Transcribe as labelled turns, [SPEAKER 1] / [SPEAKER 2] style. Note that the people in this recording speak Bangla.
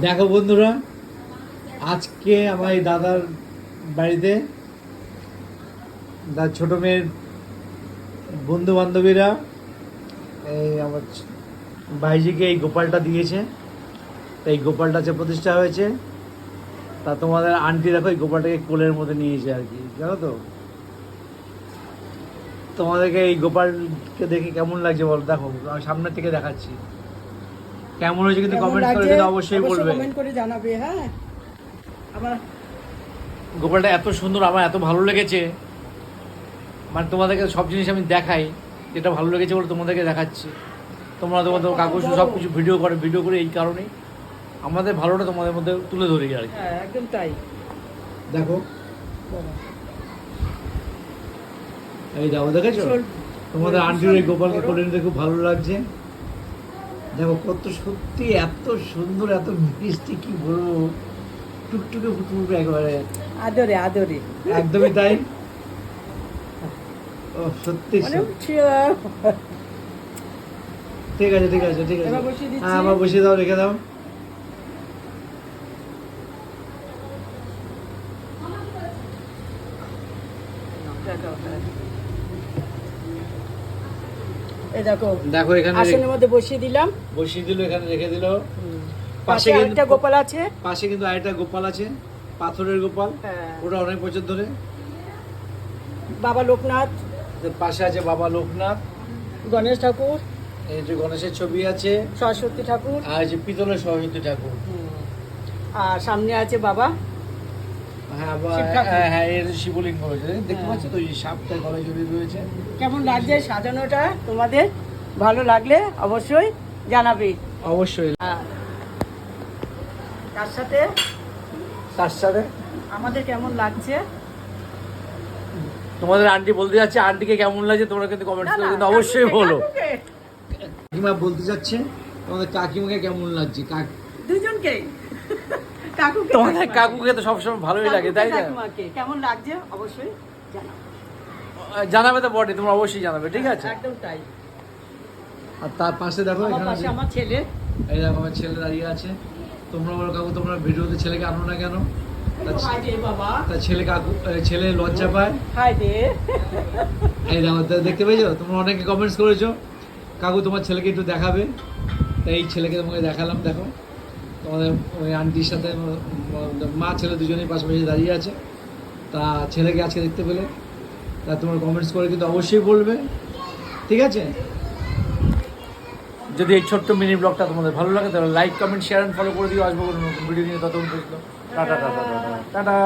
[SPEAKER 1] দেখো বন্ধুরা, আজকে আমার এই দাদার বাড়িতে তার ছোটো মেয়ের বন্ধু বান্ধবীরা এই আমার ভাইজিকে এই গোপালটা দিয়েছে। এই গোপালটা যে প্রতিষ্ঠা হয়েছে, তা তোমাদের আন্টি দেখো এই গোপালটাকে কোলের মধ্যে নিয়েছে আর কি, জানো তো? তোমাদেরকে এই গোপালকে দেখে কেমন লাগছে বলো? দেখো, আমি সামনের থেকে দেখাচ্ছি। কেমন হয়েছে কিন্তু
[SPEAKER 2] কেমন
[SPEAKER 1] কমেন্ট করে? কিন্তু অবশ্যই বলবে।
[SPEAKER 2] কমেন্ট করে জানাবে হ্যাঁ? আমার
[SPEAKER 1] গোপালটা এত সুন্দর আমার এত ভালো লেগেছে। মানে তোমাদেরকে সব জিনিস আমি দেখাই যেটা ভালো লেগেছে বলে তোমাদেরকে দেখাচ্ছি। তোমরা তোমাদের কাগজ সব কিছু ভিডিও করে ভিডিও করে এই কারণেই আমাদের ভালোটা তোমাদের মধ্যে তুলে ধরি আর কি।
[SPEAKER 2] হ্যাঁ একদম তাই।
[SPEAKER 1] দেখো। এই দেখো দেখেছ? তোমাদের আন্টির ওই গোপালকে। কোলে নিতে খুব ভালো লাগছে। দেখো কত সত্যি এত সুন্দর এত মিষ্টি কি বলব? টুকটুকে ফুটফুটে একেবারে।
[SPEAKER 2] আদরে আদরে।
[SPEAKER 1] একদমই তাই। ও সত্যি
[SPEAKER 2] মানে
[SPEAKER 1] ঠিক আছে ঠিক আছে ঠিক আছে। হ্যাঁ আবার বসিয়ে দাও রেখে দাও।
[SPEAKER 2] এই দেখো
[SPEAKER 1] দেখো এখানে
[SPEAKER 2] আসনের মধ্যে বসিয়ে দিলাম।
[SPEAKER 1] বসিয়ে দিল এখানে রেখে দিল। পাশে
[SPEAKER 2] গোপাল আছে।
[SPEAKER 1] পাশে কিন্তু আরেকটা গোপাল আছে পাথরের গোপাল।
[SPEAKER 2] হ্যাঁ।
[SPEAKER 1] ওটা অনেক বছর ধরে।
[SPEAKER 2] বাবা লোকনাথ।
[SPEAKER 1] পাশে আছে বাবা লোকনাথ।
[SPEAKER 2] গণেশ ঠাকুর।
[SPEAKER 1] এই যে গণেশের ছবি আছে।
[SPEAKER 2] সরস্বতী ঠাকুর।
[SPEAKER 1] আর যে পিতলের সরস্বতী ঠাকুর।
[SPEAKER 2] আর সামনে আছে বাবা।
[SPEAKER 1] হ্যাঁ। হ্যাঁ হ্যাঁ এর শিবলিঙ্গ রয়েছে। দেখতে। পাচ্ছ তো এই সাপটা গলায় জড়িয়ে রয়েছে।
[SPEAKER 2] কেমন লাগছে সাজানোটা? তোমাদের ভালো লাগলে অবশ্যই জানাবে।
[SPEAKER 1] অবশ্যই।
[SPEAKER 2] তার সাথে
[SPEAKER 1] তার সাথে?
[SPEAKER 2] আমাদের কেমন লাগছে?
[SPEAKER 1] তোমাদের আন্টি বলতে যাচ্ছে আন্টিকে কেমন লাগছে তোমরা কিন্তু কমেন্ট করে কিন্তু অবশ্যই বলো। কাকিমা বলতে যাচ্ছে তোমাদের কাকিমাকে কেমন লাগছে? কাক
[SPEAKER 2] দুজনকে কাকুকে
[SPEAKER 1] তোমাদের কাকুকে তো সবসময় ভালোই লাগে তাই না?
[SPEAKER 2] কাকিমাকে। কেমন লাগছে? অবশ্যই জানাও।
[SPEAKER 1] জানাবে তো বটে তোমরা অবশ্যই জানাবে ঠিক আছে?
[SPEAKER 2] একদম তাই।
[SPEAKER 1] আর তার পাশে দেখো এখানে
[SPEAKER 2] পাশে আমার ছেলে।
[SPEAKER 1] এই দেখো আমার ছেলে দাঁড়িয়ে আছে। তোমরা বলো কাকু তোমরা ভিডিওতে ছেলেকে আনো না কেন? তার ছে-
[SPEAKER 2] হাই রে বাবা।
[SPEAKER 1] তার ছেলে কাকু ছেলে লজ্জা পায়। এই দেখো দেখতে পেয়েছ? তোমরা অনেকে কমেন্টস করেছ। কাকু তোমার ছেলেকে একটু দেখাবে। তাই এই ছেলেকে তোমাকে দেখালাম দেখো। তোমাদের ওই আন্টির সাথে মা, ছেলে দুজনেই পাশাপাশি দাঁড়িয়ে আছে। তা ছেলেকে আজকে দেখতে পেলে। তা তোমার কমেন্টস করে কিন্তু অবশ্যই বলবে। ঠিক আছে? যদি এই ছোট্ট মিনি ব্লগটা তোমাদের ভালো লাগে, তাহলে like comment share and follow করে দিও। আসব কোনো নতুন ভিডিও নিয়ে। ততক্ষণ টাটা টাটা টাটা টাটা।